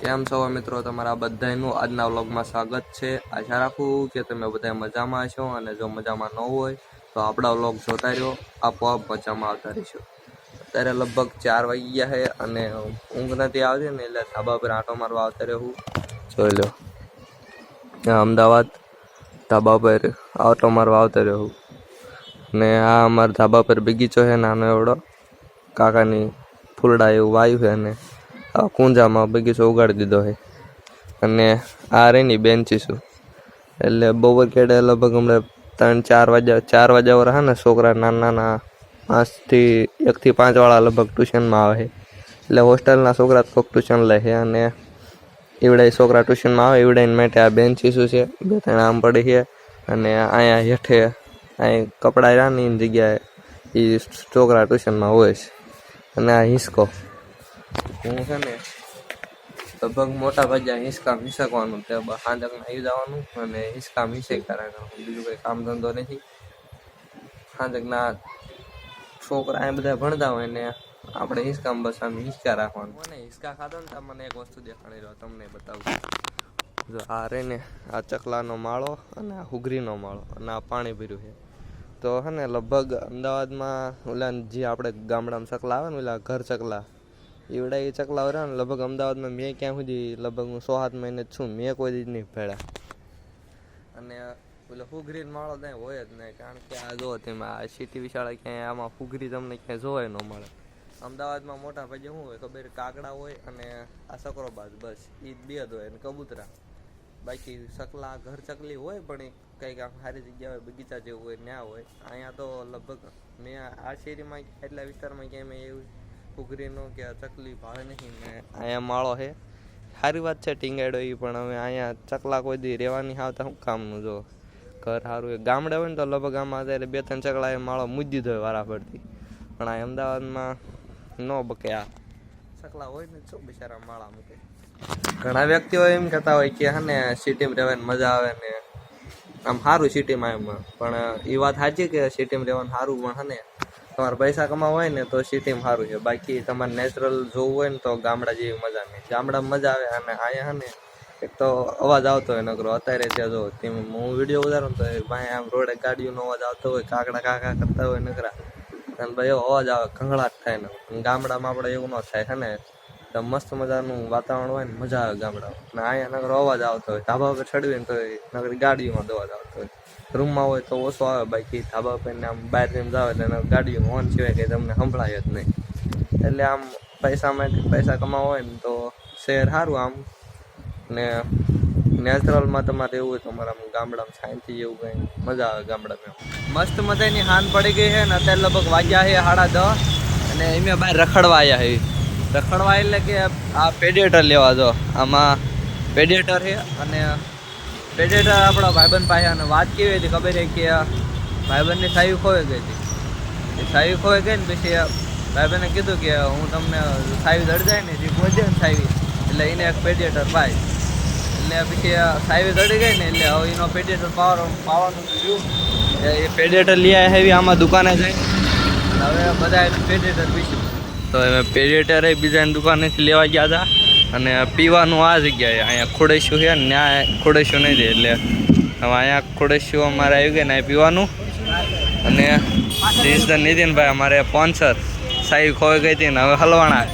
કેમ છો મિત્રો? તમારા બધાનું આજના વ્લોગમાં સ્વાગત છે. આશા રાખું કે તમે બધા મજામાં છો અને જો મજામાં ન હોય, તો આપણા વ્લોગ જોતા રહ્યો. આપોઆપ મજામાં આવતા રહીશું. અત્યારે લગભગ ચાર વાગી ગયા છે અને ઊંઘ નથી આવતી ને એટલે ધાબા પર આંટો મારવા આવતા રહેવું જોઈ લો. અમદાવાદ ધાબા પર આંટો મારવા આવતા રહ્યો ને આ અમારા ધાબા પર બગીચો છે નાનો એવડો. કાકાની ફૂલડા એવું વાયુ છે અને આ કુંજામાં બગીચો ઉગાડી દીધો છે. અને આ રેની બેન્ચીસો એટલે બપોર કેડે લગભગ હમણાં ત્રણ, ચાર વાગ્યા ચાર વાગ્યા વાળા ને છોકરા નાના નાના પાંચથી એકથી પાંચ વાળા લગભગ ટ્યુશનમાં આવે છે. એટલે હોસ્ટેલના છોકરા થોક ટ્યુશન લે છે અને એવડાય છોકરા ટ્યુશનમાં આવે એવડાઈને માટે આ બેન્ચીસું છે, બે ત્રણ આમ પડી છે. અને અહીંયા હેઠે અહીં કપડાં રાની જગ્યાએ એ છોકરા ટ્યુશનમાં હોય છે. અને આ હિંચકો હું છે ને લગભગ મોટા ભાગે હિંચકા હિંચકવાનું તે હાંજક આવી જવાનું અને હિંચકા હિંચક કરવાનું બીજું કંઈ કામ ધંધો નથી. હાંજકના છોકરા એ બધા ભણતા હોય ને આપણે હિંચકામાં બસ આમ હિંચકા રાખવાનું. મને હિંચકા ખાધો ને મને એક વસ્તુ દેખાડી રહ્યો, તમને બતાવું. જો આ રે ને, આ ચકલાનો માળો અને આ હુગરીનો માળો અને આ પાણી ભર્યું છે. તો હે ને, લગભગ અમદાવાદમાં ઓલા જે આપણે ગામડામાં ચકલા આવે ને ઓલા ઘર ચકલા એવડા એ ચકલા રહ્યા ને લગભગ અમદાવાદમાં મેં ક્યાં સુધી લગભગ હું સો સાત મહિને જ છું, મેં કોઈ દીધ નહીં ભેળા. અને પેલો ફુગરીનો માળો ત્યાં હોય જ નહીં, કારણ કે આ જો તેમાં આ સિટી વિશાળા ક્યાંય, આમાં ફુગરી તમને ક્યાંય જોવાય ન મળે. અમદાવાદમાં મોટા ભાગે શું હોય ખબર, કાગડા હોય અને આ સકરોબાજ બસ એ જ બે જ હોય, અને કબૂતરા. બાકી સકલા ઘર ચકલી હોય પણ કંઈક આમ સારી જગ્યા હોય, બગીચા જેવું હોય ત્યાં હોય. અહીંયા તો લગભગ મેં આ શેરીમાં, એટલા વિસ્તારમાં ક્યાંય મેં એવું ફુગરીનો કે આ ચકલી ભાવે નહીં ને અહીંયા માળો છે. સારી વાત છે ટીંગાડો એ પણ હવે અહીંયા ચકલા કોઈ દી રહેવાની આવતા, શું કામનું જો? ઘર સારું એ ગામડે હોય ને તો લગભગ આમાં અત્યારે બે ત્રણ ચકલા એ માળો મૂકી દીધો હોય વારા પડતી પણ આ અમદાવાદમાં ન બકે આ. ચકલા હોય ને શું બિચારા માળા મૂકે. ઘણા વ્યક્તિઓ એમ કહેતા હોય કે હા ને, સિટીમાં રહેવાની મજા આવે ને. આમ સારું સિટીમાં એમ, પણ એ વાત સાચી કે સિટીમાં રહેવાનું સારું પણ હા ને? તમારે પૈસા કમાવા હોય ને તો સિટીમાં સારું છે. બાકી તમારે નેચરલ જોવું હોય ને તો ગામડા જેવી મજા નહીં. ગામડામાં મજા આવે અને અહીંયા ને એક તો અવાજ આવતો હોય નકરો. અત્યારે ત્યાં જો, તેમ હું વીડિયો ઉતારું તો ભાઈ આમ રોડે ગાડીઓનો અવાજ આવતો હોય કાકડા કાકા કરતા હોય નકરા. અને ભાઈ એવો અવાજ આવે, ખંગળાટ થાય ને. ગામડામાં આપણે એવું ન થાય, હે ને. તો મસ્ત મજાનું વાતાવરણ હોય ને, મજા આવે ગામડામાં. અને અહીંયા નકરો અવાજ આવતો હોય. ધાબા પર ચડવી ને તો નકરી ગાડીઓમાં અવાજ આવતો હોય. રૂમમાં હોય તો ઓછો આવે, બાકી ધાબા પર આમ બહાર જેમ જાવ એટલે ગાડીઓ હોન સિવાય કે તમને સંભળાય જ નહીં. એટલે આમ પૈસા માટે પૈસા કમાવા હોય ને તો શહેર સારું આમ. ને નેચરલમાં તમારે એવું હોય આમ ગામડામાં શાંતિ જેવું કંઈ મજા આવે ગામડામાં મસ્ત મજાની હાન પડી ગઈ છે ને અત્યારે લગભગ વાગ્યા છે સાડા દસ અને એમે બહાર રખડવા આવ્યા છે. રખડવા એટલે કે આ પેડિયેટર લેવા દો આમાં પેડિયેટર છે અને પેડેટર આપણા ભાઈબંધ પાસે અને વાત કેવી હતી ખબર છે કે ભાઈબંધની સાવી ખોવાઈ ગઈ હતી? એ સાવી ખોવાઈ ગઈ ને પછી ભાઈબંધે કીધું કે હું તમને સાવી દડી જાય ને જે ગોજે ને સાવી એટલે એને એક પેડેટર પાય. એટલે પછી સાવી દડી ગઈ ને એટલે હવે એનો પેડેટર પાવર પાવાનું થયું. એ પેડેટર લઈ આવ્યા એવી આમાં દુકાને જઈ. હવે બધા પેડેટર પીશું તો એમ પેડેટર બીજાની દુકાનેથી લેવા ગયા હતા. અને પીવાનું આ જગ્યાએ, અહીંયા ખોડેશ્યું છે ને ત્યાં ખોડેશ્યું નહીં દે એટલે હવે અહીંયા ખોડેશ્યું અમારે આવી ગયા ને પીવાનું. અને ધીસ ધ નીતિનભાઈ અમારે સ્પોન્સર સાહેબ ખોઈ ગઈ હતી ને હવે હલવાણા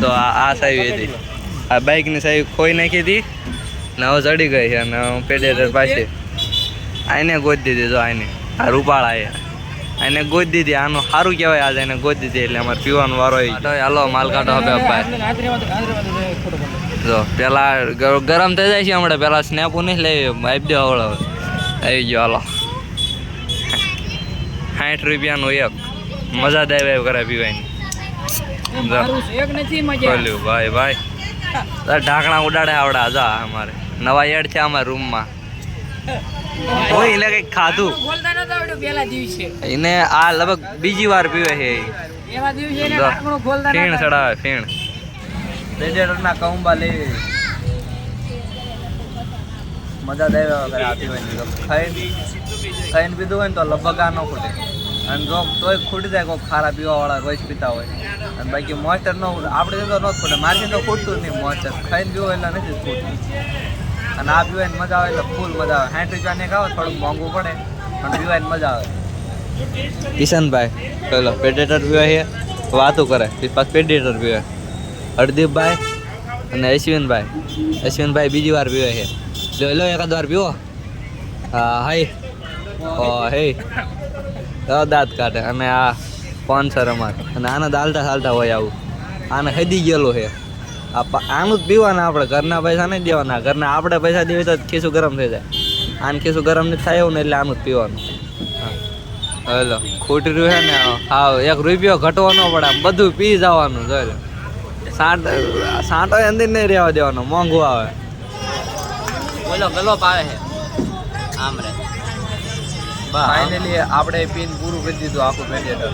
તો આ સાવી હતી. આ બાઇકની સાહેબ ખોઈ નાખી હતી ને હવે ચડી ગઈ છે અને પેડેટર પાસે આને ગોદ દીધી તો આને આ રૂપાળા એને ગોદ દીધી. આનું સારું કહેવાય આજે એને ગોદ દીધી, એટલે અમારે પીવાનો વારો હાલો માલ કાઢો હવે ભાઈ જો પેલા ગરમ થઈ જાય છે હમણાં. પેલા સ્નેપો નહીં લેવી આપી દો હવે. આવી ગયો હાલો. સાઠ રૂપિયાનું એક. મજા દેવે કરે પીવાની. ભાઈ ભાઈ. ઢાંકણા ઉડાડે આવડા જા અમારે. નવા એડ છે અમારા રૂમમાં. કોઈ કંઈક ખાધું. એને આ લગભગ બીજી વાર પીવે છે એને ફીણ ચડાવે ફીણ. રેડિયેટરના કૌંબા લેવી. મજા દેવા વગર આ પીવાની ખાઈને ખાઈને પીધું હોય ને તો લગભગ ન ખૂટે. અને જો તોય ખૂટી જાય કોઈ ખારા પીવાવાળા રોજ પીતા હોય. અને બાકી મોસ્ટર નો આપણે તો ન ખૂટે. મારી તો ખૂટતું જ નહીં મોસ્ટર ખાઈને પીવો એટલે નથી જ ખૂટતું. અને આ પીવાની મજા આવે એટલે ફૂલ મજા આવે. સાઠ રૂપિયા ને ખાવ, થોડુંક મોંઘું પડે, પણ ને મજા આવે. કિશનભાઈ પેલો પેડેટર પીવાય વાતું કરે. પછી પેડેટર પીવે હરદીપભાઈ અને અશ્વિનભાઈ. અશ્વિનભાઈ બીજી વાર પીવે છે. લો લો, એકાદ વાર પીવો. હા, હાય. ઓ હે દાંત કાઢે. અને આ સ્પોન્સર અમારે. અને આને દાલતા ચાલતા હોય આવું. આને હદી ગયેલું છે. આ આનું જ પીવાના આપણે. ઘરના પૈસા નહીં દેવાના. ઘરના આપણે પૈસા દેવી તો ખીસું ગરમ થઈ જાય. આને ખીસું ગરમ નહીં થાય એવું ને એટલે આનું જ પીવાનું. હલો. ખોટી રહ્યું છે ને હા, એક રૂપિયો ઘટવાનો પડે. બધું પી જવાનું, જોઈ સાંટ સાંટો અંદર નહીં રહેવા દેવાનો મોંઘું આવે. બોલો ગલો પાવે છે. આમ રે. ફાઇનલી આપણે પીન પૂરું કરી દીધું આખું પેડિએટર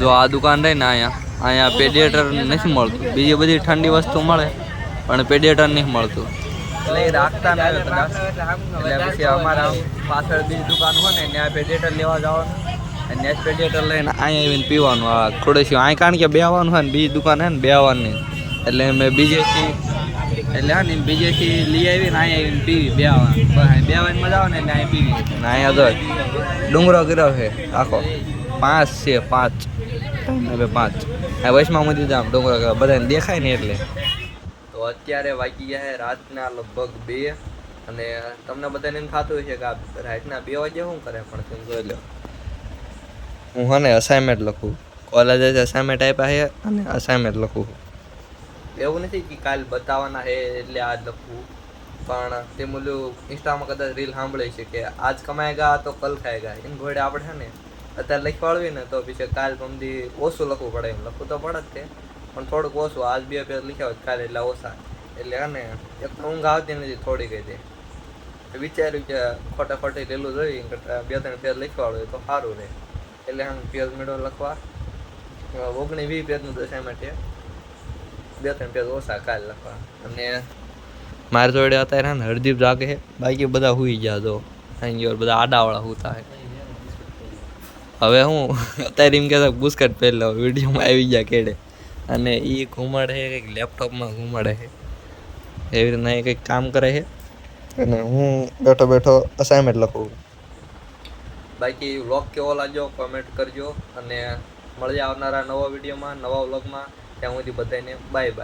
જો આ દુકાન રહી ને અહીંયા અહીંયા પેડિયેટર નથી મળતું. બીજી બધી ઠંડી વસ્તુ મળે પણ પેડિએટર નહીં મળતું. એટલે એ રાખતા ના. એટલે પછી અમારા પાછળ બીજી દુકાન હોય ને ત્યાં પેડિયેટર લેવા જવાનું. પેડિએટર લઈને અહીંયા આવીને પીવાનું. આ ખોડેસી અહીં કારણ કે બેવાનું હોય ને, બીજી દુકાન હે ને, બેવાની. એટલે મેં બીજેથી એટલે હા ને બીજેથી લઈ આવીને અહીંયા આવીને પીવી, બેવાનું. બેવાની મજા આવે ને, એટલે અહીં પીવી. ને અહીંયા તો ડુંગરો કર્યો છે, આખો. પાંચ છે, પાંચ. હવે પાંચ. આ વચમાં મધી આમ, ડુંગરો કર્યો. બધાને દેખાય ને એટલે. તો અત્યારે વાગી ગયા છે રાતના લગભગ બે. અને તમને બધાને એમ થતું છે કે આ રાતના બે વાગે શું કરે પણ તમે જોઈ લો હું હને અસાઇનમેન્ટ લખું. કોલેજે અસાઇનમેન્ટ આપ્યા છે અને અસાઇનમેન્ટ લખું એવું નથી કે કાલ બતાવવાના છે એટલે આજ લખવું પણ તે મુલું ઇન્સ્ટામાં કદાચ રીલ સાંભળે છે કે આજ કમાયેગા તો કલ ખાયેગા એમ ઘોડે આપણે છે ને અત્યારે લખવાડવી ને તો પછી કાલ પમદી ઓછું લખવું પડે એમ. લખવું તો પડે જ તે. પણ થોડુંક ઓછું. આજ બે પેજ લખ્યા હોય કાલે એટલે ઓછા. એટલે હે ને એક ઊંઘ આવતી નથી થોડી ગઈ તે. વિચાર્યું કે ખોટા ખોટી લેલું જોઈ બે ત્રણ ફેર લખવાડું તો સારું રહે. એટલે આમ પેજ મેળો લખવા. ઓગણી વીસ પેજનું અસાઇનમેન્ટ છે બે ત્રણ પેજ ઓછા કાલ લખવા. અને મારી જોડે અત્યારે ને હરદીપ જાગે છે. બાકી બધા હુઈ ગયા જો. અહીં બધા આડાવાળા હુતા છે. હવે હું અત્યારે એમ કહેતા બુસ્કટ પહેલો વિડીયોમાં આવી ગયા કેડે. અને એ ઘુમાડે છે, કંઈક લેપટોપમાં ઘુમાડે છે. એવી રીતના એ કંઈક કામ કરે છે. અને હું બેઠો બેઠો અસાઇનમેન્ટ લખું. બાકી વ્લોગ કેવો લાગ્યો કોમેન્ટ કરજો અને મળીએ આવનારા નવા વિડીયોમાં, નવા વ્લોગમાં. ત્યાં સુધી બધાને બાય બાય